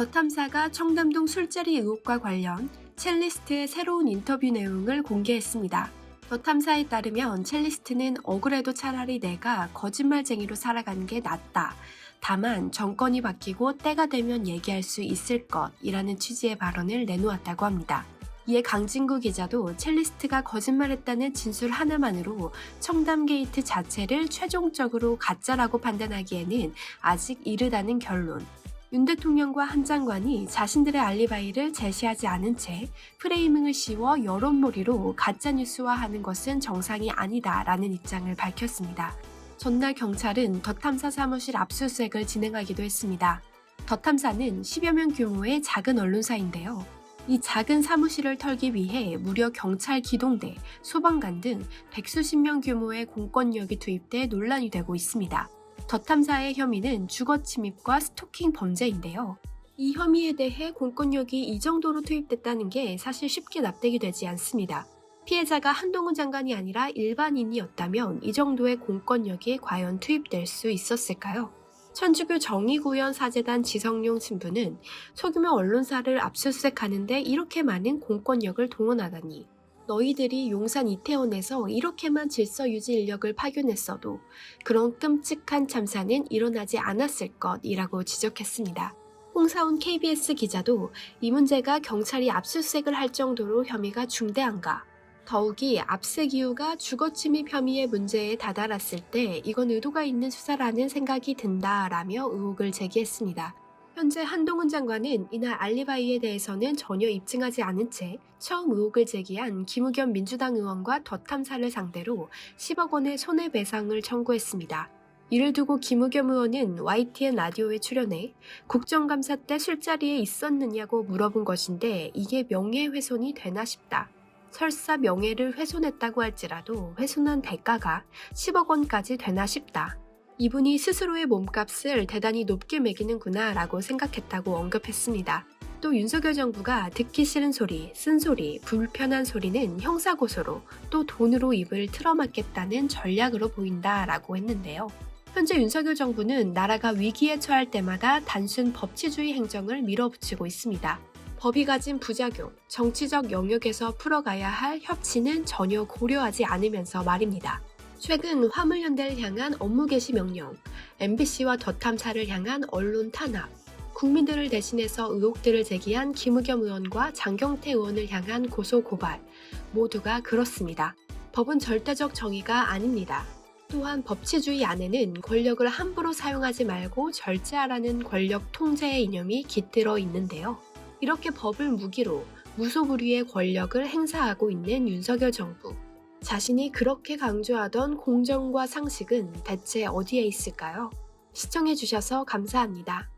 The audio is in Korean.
더 탐사가 청담동 술자리 의혹과 관련 첼리스트의 새로운 인터뷰 내용을 공개했습니다. 더 탐사에 따르면 첼리스트는 억울해도 차라리 내가 거짓말쟁이로 살아가는 게 낫다. 다만 정권이 바뀌고 때가 되면 얘기할 수 있을 것이라는 취지의 발언을 내놓았다고 합니다. 이에 강진구 기자도 첼리스트가 거짓말했다는 진술 하나만으로 청담 게이트 자체를 최종적으로 가짜라고 판단하기에는 아직 이르다는 결론. 윤 대통령과 한 장관이 자신들의 알리바이를 제시하지 않은 채 프레이밍을 씌워 여론몰이로 가짜뉴스화하는 것은 정상이 아니다라는 입장을 밝혔습니다. 전날 경찰은 더 탐사 사무실 압수수색을 진행하기도 했습니다. 더 탐사는 10여 명 규모의 작은 언론사인데요. 이 작은 사무실을 털기 위해 무려 경찰 기동대, 소방관 등 백수십 명 규모의 공권력이 투입돼 논란이 되고 있습니다. 더 탐사의 혐의는 주거 침입과 스토킹 범죄인데요. 이 혐의에 대해 공권력이 이 정도로 투입됐다는 게 사실 쉽게 납득이 되지 않습니다. 피해자가 한동훈 장관이 아니라 일반인이었다면 이 정도의 공권력이 과연 투입될 수 있었을까요? 천주교 정의구현 사재단 지성용 신부는 소규모 언론사를 압수수색하는데 이렇게 많은 공권력을 동원하다니 너희들이 용산 이태원에서 이렇게만 질서 유지 인력을 파견했어도 그런 끔찍한 참사는 일어나지 않았을 것이라고 지적했습니다. 홍사훈 KBS 기자도 이 문제가 경찰이 압수수색을 할 정도로 혐의가 중대한가? 더욱이 압색 이유가 주거 침입 혐의의 문제에 다다랐을 때 이건 의도가 있는 수사라는 생각이 든다라며 의혹을 제기했습니다. 현재 한동훈 장관은 이날 알리바이에 대해서는 전혀 입증하지 않은 채 처음 의혹을 제기한 김우겸 민주당 의원과 더 탐사를 상대로 10억 원의 손해배상을 청구했습니다. 이를 두고 김우겸 의원은 YTN 라디오에 출연해 국정감사 때 술자리에 있었느냐고 물어본 것인데 이게 명예훼손이 되나 싶다. 설사 명예를 훼손했다고 할지라도 훼손한 대가가 10억 원까지 되나 싶다. 이분이 스스로의 몸값을 대단히 높게 매기는구나 라고 생각했다고 언급했습니다. 또 윤석열 정부가 듣기 싫은 소리, 쓴소리, 불편한 소리는 형사고소로 또 돈으로 입을 틀어막겠다는 전략으로 보인다 라고 했는데요. 현재 윤석열 정부는 나라가 위기에 처할 때마다 단순 법치주의 행정을 밀어붙이고 있습니다. 법이 가진 부작용, 정치적 영역에서 풀어가야 할 협치는 전혀 고려하지 않으면서 말입니다. 최근 화물연대를 향한 업무 개시 명령, MBC와 더 탐사를 향한 언론 탄압, 국민들을 대신해서 의혹들을 제기한 김우겸 의원과 장경태 의원을 향한 고소 고발, 모두가 그렇습니다. 법은 절대적 정의가 아닙니다. 또한 법치주의 안에는 권력을 함부로 사용하지 말고 절제하라는 권력 통제의 이념이 깃들어 있는데요. 이렇게 법을 무기로 무소불위의 권력을 행사하고 있는 윤석열 정부. 자신이 그렇게 강조하던 공정과 상식은 대체 어디에 있을까요? 시청해주셔서 감사합니다.